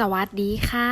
สวัสดีค่ะ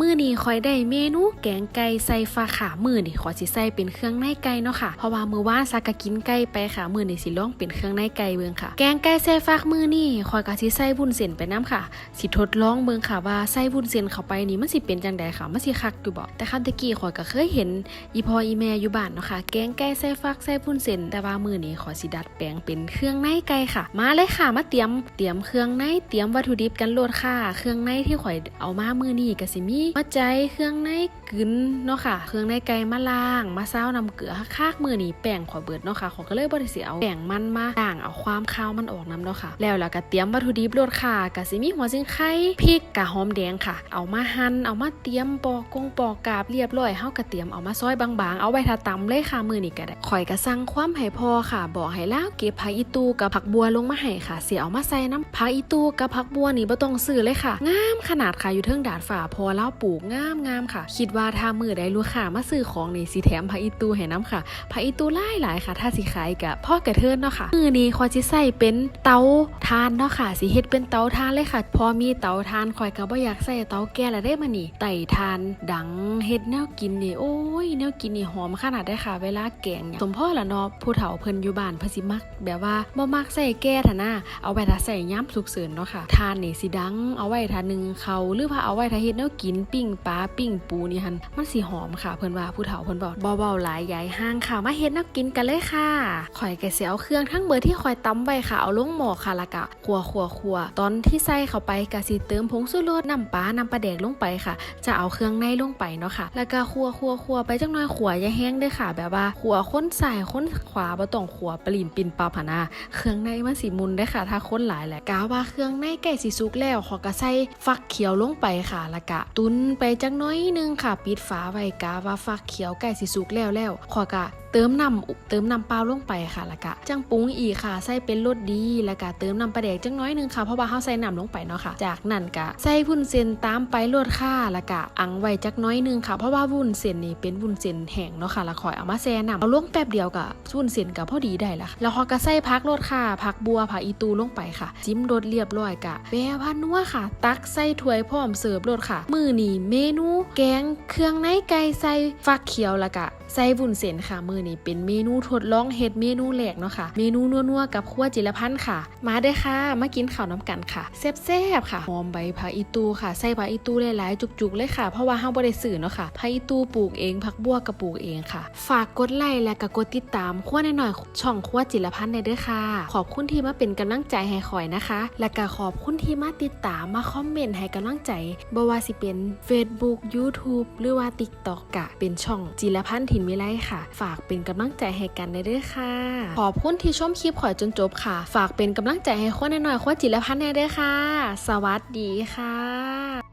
มื้อนี้คอยได้เมนูแกงไก่ใส่ฟ้าขามื้อนี่ขอสิใส่เป็นเครื่องในไก่เนาะค่ะ เพราะว่ามื้อวานซักกินไก่ไปค่ะ มื้อนี้สิลองเป็นเครื่องในไก่เบิ่งค่ะ แกงไก่ใส่ฟ้ามื้อนี้คอยก็สิใส่วุ้นเส้นไปน้ำค่ะ สิทดลองเบิ่งค่ะว่าใส่วุ้นเส้นเข้าไปนี่มันสิเป็นจังใดค่ะมันสิคักอยู่บ่แต่ครั้งตะกี้คอยก็เคยเห็นอีพออีแม่อยู่บ้านเนาะค่ะ แกงไก่ใส่ฟักใส่วุ้นเส้นแต่ว่ามื้อนี้ขอสิดัดแปลงเป็นเครื่องในไก่ค่ะ มาเลยค่ะ มาเตรียมเตรียมเครื่องในเตรียมวัตถุดิบกันโลดค่ะ เครื่องในที่ข่อยเอามามือนี้ก็สิมีหัวใจเครื่องในกึนเนาะค่ะ เครื่องในไก่มาล้าง มาซาวน้ำเกลือคักมือนี้แป้งข่อยเบิดเนาะค่ะขอก็เลยบ่ได้สิเอาแป้งมันมาล้างเอาความคาวมันออกนํเนาะค่ะ แล้วแล้วก็เตรียมวัตถุดิบโลดค่ะก็สิมีหัวซิงไข่พริกกะหอมแดงค่ะ เอามาหั่นเอามาเตรียมปอกกงปอกกาบเรียบร้อยเฮาก็เตรียมเอามาซอยบางๆเอาไว้ทาตำเลยค่ะมือนี้ก็ได้ข่อยก็สั่งความให้พอค่ะ บอกให้ลาวเก็บผักอีตูกับผักบัวลงมาให้ค่ะเสิเอามาใส่น้ำผักอีตูกับผักบัวนี่บ่ต้องซื้อเลยค่ะงามขนาดาดค่ะอยู่เทิงดาดฟ้าพอลาวปลูกงามงามค่ะ คิดว่าถ้ามือใดลูกค้ามาซื้อของในสิแถมผักอีตูให้น้ำค่ะผักอีตูหลายหลายค่ะ ถ้าสิขายก็พ่อกระเทินเนาะค่ะมือนี้ข่อยสิใส่เป็นเตาทานเนาะค่ะสิเฮ็ดเป็นเตาทานเลยค่ะ พอมีเตาทานข่อยก็บ่อยากใส่เตาแก๊สแล้วได้มานี่ไต่ทานดังเฮ็ดแนวกินนี่โอ้ยแนวกินนี่หอมขนาดได้ค่ะ เวลาแกงเนี่ยสมพ่อละเนาะผู้เฒ่าเพิ่นอยู่บ้านเพิ่นสิมัก แบบว่าบ่มักใส่แก๊สหั่นนะเอาไว้ถ้าใส่ย่ำสุกเสริญเนาะค่ะทานนี่สิดังเอาไว้ถ้านึงเขาวหรือว่าเอาไว้ถ้าเฮ็ดแนวกินปิ้งปลาปิ้งปูนี่หันมันสิหอมค่ะเพิ่นว่าผู้เฒ่าเพิ่นบอกเว้าหลายยายห้างค่ะมาเฮ็ดแนวกินกันเลยค่ะข่อยก็สิเอาเครื่องทั้งเบอร์ที่ข่อยตำไว้ค่ะเอาลงหม้อค่ะแล้วก็คั่วคั่วคั่วตอนที่ใส่เข้าไปก็สิเติมผงชูรสน้ำปลาน้ำปลาแดกลงไปค่ะ จะเอาเครื่องในลงไปเนาะค่ะ แล้วก็คั่วคั่วคั่วไปจังน้อยขัวอย่าแห้งด้วยค่ะ แบบว่าขัวค้นซ้ายค้นขวาบ่ต้องขัวปริมปินปาผนาเครื่องในมันสิมุนได้ค่ะ ถ้าค้นหลายแหละกาว่าเครื่องในใกล้สิสุกแล้วขอก็ใส่ฟักเขียวียวลงไปค่ะแล้วกะ ตุนไปจักน้อยนึงค่ะ ปิดฝาไว้กะว่าฟักเขียวใกล้สิสุกแล้วแล้วขอกะ เติมน้ำเติมน้ำเปล่าลงไปค่ะแล้วก็จังปรุงอีกค่ะใส่เป็นรสดีแล้วก็เติมน้ำปลาแดกจังน้อยนึงค่ะเพราะว่าเฮาใส่น้ำลงไปเนาะค่ะ จากนั้นก็ใส่วุ้นเส้นตามไปรสค่ะแล้วก็อังไว้จักน้อยนึงค่ะเพราะว่าวุ้นเส้นนี่เป็นวุ้นเส้นแห้งเนาะค่ะแล้วคอยเอามาแช่น้ำเอาลงแป๊บเดียวก็วุ้นเส้นก็พอดีได้ละแล้วเขาก็ใส่ผักรสค่ะผักบัวผักอีตูลงไปค่ะ จิ้มรสเรียบร้อยกะแปรว่านัวค่ะ ตักใส่ถ้วยพร้อมเสิร์ฟรสค่ะ มือนี่เมนู แกงเครื่องในไก่ใส่ฟักเขียวแล้วก็ ใส่วุ้นเส้นค่ะมือนี่เป็นเมนูทดลองเฮ็ดเมนูแรกเนาะค่ะ เมนูนัวๆกับครัวจิรพันธ์ค่ะ มาเด้อค่ะ มากินข้าวน้ำกันค่ะแซ่บๆค่ะ หอมใบผักอีตูค่ะ ใส่ผักอีตูหลายๆ จุกๆเลยค่ะ เพราะว่าเฮาบ่ได้ซื้อเนาะค่ะผักอีตูปลูกเองผักบัวก็ปลูกเองค่ะ ฝากกดไลค์และก็กดติดตามครัวหน่อยๆช่องครัวจิรพันธ์ในเด้อค่ะ ขอบคุณที่มาเป็นกำลังใจให้ข่อยนะคะ และก็ขอบคุณที่มาติดตามมาคอมเมนต์ให้กำลังใจบ่ว่าสิเป็น Facebook YouTube หรือว่า TikTok กะเป็นช่องจิรพันธ์ถิ่นวิไลค่ะ ฝากเป็นกำลังใจให้กันในเด้อค่ะ ขอบคุณที่ชมคลิปข่อยจนจบค่ะ ฝากเป็นกำลังใจให้คนหน่อยๆคนจิรพันธ์ในเด้อค่ะ สวัสดีค่ะ